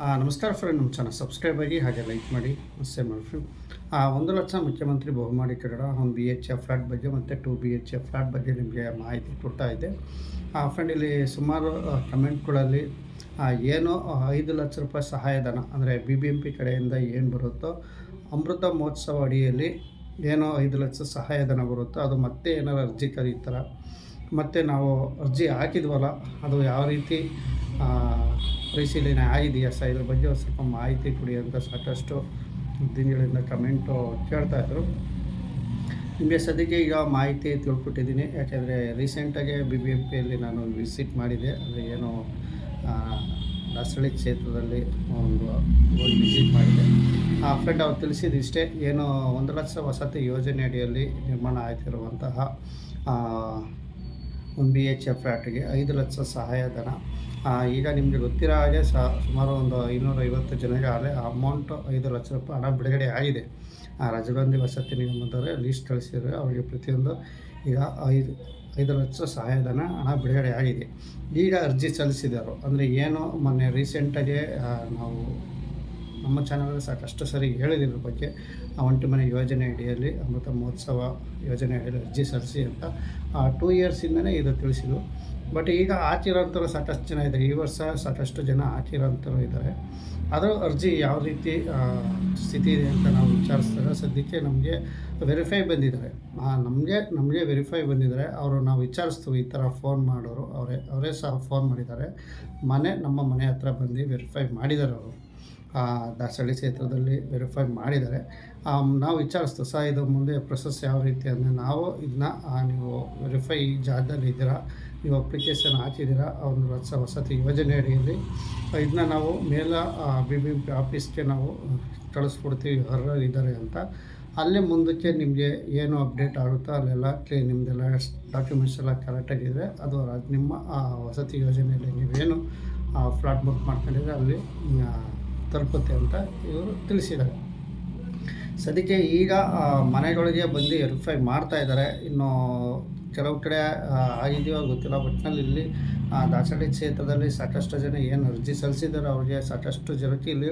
ನಮಸ್ಕಾರ ಫ್ರೆಂಡ್ ನಮ್ಮ channel subscribe ಆಗಿ ಹಾಗೆ ಲೈಕ್ ಮಾಡಿ ಶೇರ್ ಮಾಡಿ ಫ್ರೆಂಡ್ ಒಂದು ಲಕ್ಷ ಮುಖ್ಯಮಂತ್ರಿ ಬಹುಮಾಡಿ ಕನ್ನಡ ಒಂದು ಬಿ ಎಚ್ ಎಫ್ ಫ್ಲಾಟ್ ಬಗ್ಗೆ ಮತ್ತು two B H F flat ಬಗ್ಗೆ ನಿಮಗೆ ಮಾಹಿತಿ ಕೊಡ್ತಾ ಇದೆ. ಫ್ರೆಂಡ್ ಇಲ್ಲಿ ಸುಮಾರು ಕಮೆಂಟ್ಗಳಲ್ಲಿ ಏನು ಐದು ಲಕ್ಷ ರೂಪಾಯಿ ಸಹಾಯಧನ, ಅಂದರೆ ಬಿ ಬಿ ಎಂ ಪಿ ಕಡೆಯಿಂದ ಏನು ಬರುತ್ತೋ, ಅಮೃತ ಮಹೋತ್ಸವ ಅಡಿಯಲ್ಲಿ ಏನೋ ಐದು ಲಕ್ಷ ಸಹಾಯಧನ ಬರುತ್ತೋ, ಅದು ಮತ್ತೆ ಏನಾರು ಅರ್ಜಿ ಕರೀತಾರ, ಮತ್ತು ನಾವು ಅರ್ಜಿ ಹಾಕಿದ್ವಲ್ಲ, ಅದು ಯಾವ ರೀತಿ ಪರಿಶೀಲನೆ ಆಗಿದೆಯಾ ಸರ್ ಇದ್ರ ಬಗ್ಗೆ ಒಂದು ಸ್ವಲ್ಪ ಮಾಹಿತಿ ಕೊಡಿ ಅಂತ ಸಾಕಷ್ಟು ದಿನಗಳಿಂದ ಕಮೆಂಟು ಕೇಳ್ತಾಯಿದ್ರು ನಿಮಗೆ ಸದ್ಯಕ್ಕೆ ಈಗ ಮಾಹಿತಿ ತಿಳ್ಕೊಟ್ಟಿದ್ದೀನಿ. ಯಾಕೆಂದರೆ ರೀಸೆಂಟಾಗಿ ಬಿ ಬಿ ಎಂ ಪಿಯಲ್ಲಿ ನಾನು ವಿಸಿಟ್ ಮಾಡಿದೆ ಅಂದರೆ ಏನು ಆ, ದಾಸರಳ್ಳಿ ಕ್ಷೇತ್ರದಲ್ಲಿ ಒಂದು ವಿಸಿಟ್ ಮಾಡಿದೆ ಆ ಫ್ರೆಂಡ್ ಅವ್ರು ತಿಳಿಸಿದ ಇಷ್ಟೇ ಏನು ಒಂದು ಲಕ್ಷ ವಸತಿ ಯೋಜನೆ ಅಡಿಯಲ್ಲಿ ನಿರ್ಮಾಣ ಆಯ್ತಿರುವಂತಹ ಬಿ ಎಚ್ ಎಫ್ ಫ್ಲ್ಯಾಟ್ಗೆ ಐದು ಲಕ್ಷ ಸಹಾಯಧನ. ಈಗ ನಿಮಗೆ ಗೊತ್ತಿರೋ ಹಾಗೆ ಸ, ಸುಮಾರು ಒಂದು ಐನೂರೈವತ್ತು ಜನರಿಗೆ ಆಗಲೇ ಅಮೌಂಟು ಐದು ಲಕ್ಷ ರೂಪಾಯಿ ಹಣ ಬಿಡುಗಡೆ ಆಗಿದೆ. ಆ ರಾಜೀವ್ ವಸತಿ ನಿಗಮದವರೇ ಲೀಸ್ಟ್ ಕಳಿಸಿದರೆ ಅವರಿಗೆ ಪ್ರತಿಯೊಂದು ಈಗ ಐದು ಐದು ಲಕ್ಷ ಸಹಾಯಧನ ಹಣ ಬಿಡುಗಡೆ ಆಗಿದೆ. ಈಗ ಅರ್ಜಿ ಸಲ್ಲಿಸಿದರು ಅಂದರೆ ಏನು ಮೊನ್ನೆ ರೀಸೆಂಟಾಗಿ ನಾವು ನಮ್ಮ ಚಾನಲಲ್ಲಿ ಸಾಕಷ್ಟು ಸರಿ ಹೇಳಿದಿದ್ರ ಬಗ್ಗೆ. ಆ ಒಂಟಿ ಮನೆ ಯೋಜನೆ ಅಡಿಯಲ್ಲಿ ಅಮೃತ ಮಹೋತ್ಸವ ಯೋಜನೆ ಅಡಿಯಲ್ಲಿ ಅರ್ಜಿ ಸಲ್ಲಿಸಿ ಅಂತ ಆ ಟೂ ಇಯರ್ಸಿಂದನೇ ಇದು ತಿಳಿಸಿದ್ರು. ಬಟ್ ಈಗ ಹಾಕಿರೋಂಥವ್ರು ಸಾಕಷ್ಟು ಜನ ಇದ್ದಾರೆ. ಈ ವರ್ಷ ಸಾಕಷ್ಟು ಜನ ಹಾಕಿರೋಂಥವ್ರು ಇದ್ದಾರೆ. ಅದರ ಅರ್ಜಿ ಯಾವ ರೀತಿ ಸ್ಥಿತಿ ಇದೆ ಅಂತ ನಾವು ವಿಚಾರಿಸಿದಾಗ ಸದ್ಯಕ್ಕೆ ನಮಗೆ ವೆರಿಫೈ ಬಂದಿದ್ದಾರೆ. ನಮಗೆ ನಮಗೆ ವೆರಿಫೈ ಬಂದಿದ್ದಾರೆ. ಅವರು ನಾವು ವಿಚಾರಿಸ್ತೀವಿ ಈ ಥರ ಫೋನ್ ಮಾಡೋರು. ಅವರೇ ಅವರೇ ಸಹ ಫೋನ್ ಮಾಡಿದ್ದಾರೆ. ಮನೆ, ನಮ್ಮ ಮನೆ ಹತ್ರ ಬಂದು ವೆರಿಫೈ ಮಾಡಿದ್ದಾರೆ ಅವರು. ದಾಸಹಳ್ಳಿ ಕ್ಷೇತ್ರದಲ್ಲಿ ವೆರಿಫೈ ಮಾಡಿದ್ದಾರೆ. ನಾವು ವಿಚಾರಿಸ್ತು ಸರ್, ಇದು ಮುಂದೆ ಪ್ರೊಸೆಸ್ ಯಾವ ರೀತಿ ಅಂದರೆ ನಾವು ಇದನ್ನ ನೀವು ವೆರಿಫೈ ಜಾಗದಲ್ಲಿ ಇದ್ದೀರಾ? ನೀವು ಅಪ್ಲಿಕೇಶನ್ ಹಾಕಿದ್ದೀರಾ? ಒಂದು ಹೊಸ ವಸತಿ ಯೋಜನೆ ಅಡಿಯಲ್ಲಿ ಇದನ್ನ ನಾವು ಮೇಲ ಬಿ ಬಿ ಪಿ ಆಫೀಸ್ಗೆ ನಾವು ಕಳಿಸ್ಕೊಡ್ತೀವಿ ಹೊರ ಇದ್ದಾರೆ ಅಂತ. ಅಲ್ಲೇ ಮುಂದಕ್ಕೆ ನಿಮಗೆ ಏನು ಅಪ್ಡೇಟ್ ಆಗುತ್ತೋ ಅಲ್ಲೆಲ್ಲ ಕ್ಲೀನ್ ನಿಮ್ಮದೆಲ್ಲ ಡಾಕ್ಯುಮೆಂಟ್ಸ್ ಎಲ್ಲ ಕರೆಕ್ಟಾಗಿದ್ದರೆ ಅದು ನಿಮ್ಮ ವಸತಿ ಯೋಜನೆಯಲ್ಲಿ ನೀವೇನು ಫ್ಲಾಟ್ ಬುಕ್ ಮಾಡ್ಕೊಂಡಿದ್ರೆ ಅಲ್ಲಿ ತಲುಪುತ್ತೆ ಅಂತ ಇವರು ತಿಳಿಸಿದ್ದಾರೆ. ಸದ್ಯಕ್ಕೆ ಈಗ ಮನೆಗಳಿಗೆ ಬಂದು ವೆರಿಫೈ ಮಾಡ್ತಾ ಇದ್ದಾರೆ. ಇನ್ನು ಕೆಲವು ಕಡೆ ಆಗಿದೆಯೋ ಗೊತ್ತಿಲ್ಲ. ಒಟ್ಟಿನಲ್ಲಿ ಇಲ್ಲಿ ದಾಸಹಳ್ಳಿ ಕ್ಷೇತ್ರದಲ್ಲಿ ಸಾಕಷ್ಟು ಜನ ಏನು ಅರ್ಜಿ ಸಲ್ಲಿಸಿದ್ದಾರೆ, ಅವ್ರಿಗೆ ಸಾಕಷ್ಟು ಜನಕ್ಕೆ ಇಲ್ಲಿ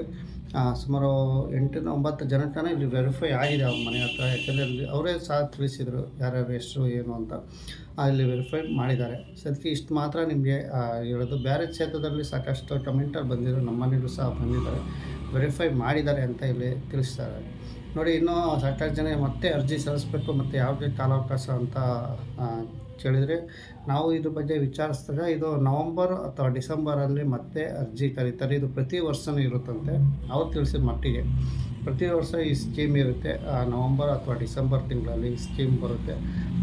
ಸುಮಾರು ಎಂಟರಿಂದ ಒಂಬತ್ತು ಜನ ತಾನೇ ಇಲ್ಲಿ ವೆರಿಫೈ ಆಗಿದೆ ಅವ್ರ ಮನೆ ಹತ್ರ. ಯಾಕೆಂದರೆ ಇಲ್ಲಿ ಅವರೇ ಸಹ ತಿಳಿಸಿದರು ಯಾರ್ಯಾರು ಎಷ್ಟು ಏನು ಅಂತ. ಅಲ್ಲಿ ವೆರಿಫೈ ಮಾಡಿದ್ದಾರೆ. ಸದ್ಯಕ್ಕೆ ಇಷ್ಟು ಮಾತ್ರ ನಿಮಗೆ ಹೇಳೋದು. ಬೇರೆ ಕ್ಷೇತ್ರದಲ್ಲಿ ಸಾಕಷ್ಟು ಕಮೆಂಟಲ್ಲಿ ಬಂದಿರೋ ನಮ್ಮ ಮನೆಯಲ್ಲೂ ಸಹ ಬಂದಿದ್ದಾರೆ. ವೆರಿಫೈ ಮಾಡಿದ್ದಾರೆ ಅಂತ ಇಲ್ಲಿ ತಿಳಿಸ್ತಾರೆ. ನೋಡಿ, ಇನ್ನೂ ಸಾಕಷ್ಟು ಜನ ಮತ್ತೆ ಅರ್ಜಿ ಸಲ್ಲಿಸಬೇಕು ಮತ್ತು ಯಾವುದೇ ಕಾಲಾವಕಾಶ ಅಂತ ಕೇಳಿದರೆ ನಾವು ಇದ್ರ ಬಗ್ಗೆ ವಿಚಾರಿಸಿದಾಗ ಇದು ನವಂಬರ್ ಅಥವಾ ಡಿಸೆಂಬರಲ್ಲಿ ಮತ್ತೆ ಅರ್ಜಿ ಕರೀತಾರೆ. ಇದು ಪ್ರತಿ ವರ್ಷವೂ ಇರುತ್ತಂತೆ. ಅವ್ರು ತಿಳಿಸಿದ ಮಟ್ಟಿಗೆ. ಪ್ರತಿ ವರ್ಷ ಈ ಸ್ಕೀಮ್ ಇರುತ್ತೆ. ನವಂಬರ್ ಅಥವಾ ಡಿಸೆಂಬರ್ ತಿಂಗಳಲ್ಲಿ ಈ ಸ್ಕೀಮ್ ಬರುತ್ತೆ.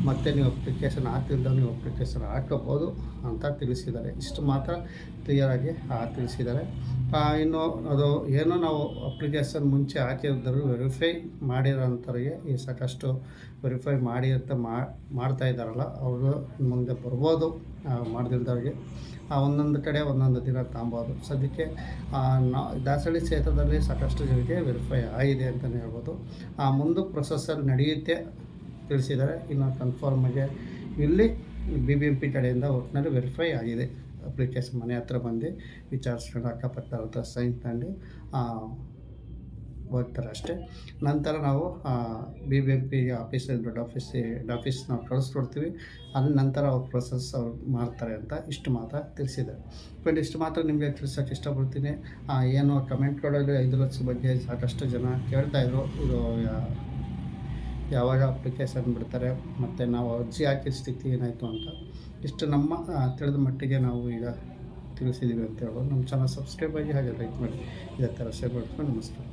ಮತ್ತೆ ನೀವು ಅಪ್ಲಿಕೇಶನ್ ಹಾಕಿಲ್ದ ನೀವು ಅಪ್ಲಿಕೇಶನ್ ಹಾಕಬಹುದು ಅಂತ ತಿಳಿಸಿದ್ದಾರೆ. ಇಷ್ಟು ಮಾತ್ರ ಕ್ಲಿಯರಾಗಿ ತಿಳಿಸಿದ್ದಾರೆ. ಇನ್ನು ಅದು ಏನೋ ನಾವು ಅಪ್ಲಿಕೇಶನ್ ಮುಂಚೆ ಹಾಕಿರೋದ್ರೂ ವೆರಿಫೈ ಮಾಡಿರೋಂಥವ್ರಿಗೆ ಈ ಸಾಕಷ್ಟು ವೆರಿಫೈ ಮಾಡಿ ಅಂತ ಮಾಡ್ತಾ ಇದ್ದಾರಲ್ಲ ಅವರು ಮುಂದೆ ಬರ್ಬೋದು, ಆ ಒಂದೊಂದು ಕಡೆ ಒಂದೊಂದು ದಿನ ತಾಂಬೋದು. ಸದ್ಯಕ್ಕೆ ನಾ ದಾಸಳ್ಳಿ ಕ್ಷೇತ್ರದಲ್ಲಿ ಸಾಕಷ್ಟು ಜನಕ್ಕೆ ವೆರಿಫೈ ಆಗಿದೆ ಅಂತಲೇ ಹೇಳ್ಬೋದು. ಆ, ಮುಂದೆ ಪ್ರೊಸೆಸ್ಸಲ್ಲಿ ನಡೆಯುತ್ತೆ ತಿಳಿಸಿದ್ದಾರೆ. ಇನ್ನು ಕನ್ಫರ್ಮಾಗಿ ಇಲ್ಲಿ ಬಿ ಬಿ ಎಂ ಪಿ ಕಡೆಯಿಂದ ಒಟ್ಟಿನಲ್ಲಿ ವೆರಿಫೈ ಆಗಿದೆ. ಅಪ್ಲಿಕೇಶನ್ ಮನೆ ಹತ್ರ ಬಂದು ವಿಚಾರಿಸ್ಕೊಂಡು ಅಕ್ಕಪಕ್ಕ ಹತ್ರ ಸೈನ್ ತಗೊಂಡು ಹೋಗ್ತಾರೆ ಅಷ್ಟೇ. ನಂತರ ನಾವು B B M P office ದೊಡ್ಡ ಆಫೀಸ್ ಹೆಡ್ ಆಫೀಸ್ ನಾವು ಕಳಿಸ್ಕೊಡ್ತೀವಿ. ಅದ್ರ ನಂತರ ಅವ್ರ ಪ್ರೊಸೆಸ್ ಅವ್ರು ಮಾಡ್ತಾರೆ ಅಂತ ಇಷ್ಟು ಮಾತ್ರ ತಿಳಿಸಿದೆ. ಬಟ್ ಇಷ್ಟು ಮಾತ್ರ ನಿಮಗೆ ತಿಳಿಸೋಕೆ ಇಷ್ಟಪಡ್ತೀನಿ. ಏನು ಕಮೆಂಟ್ಗಳಲ್ಲಿ ಐದು ಲಕ್ಷ ಬಗ್ಗೆ ಸಾಕಷ್ಟು ಜನ ಕೇಳ್ತಾಯಿದ್ರು ಇದು ಯಾವಾಗ ಅಪ್ಲಿಕೇಶನ್ ಬಿಡ್ತಾರೆ, ಮತ್ತು ನಾವು ಅರ್ಜಿ ಹಾಕಿದ ಸ್ಥಿತಿ ಏನಾಯಿತು ಅಂತ. ಇಷ್ಟು ನಮ್ಮ ತಿಳಿದ ಮಟ್ಟಿಗೆ ನಾವು ಈಗ ತಿಳಿಸಿದ್ದೀವಿ ಅಂತ ಹೇಳ್ಬೋದು. ನಮ್ಮ ಚಾನಲ್ ಸಬ್ಸ್ಕ್ರೈಬ್ ಆಗಿ ಹಾಗೆ ಲೈಕ್ ಮಾಡಿ. ಇದೇ ಥರ ಶೇರ್ ನಮಸ್ಕಾರ.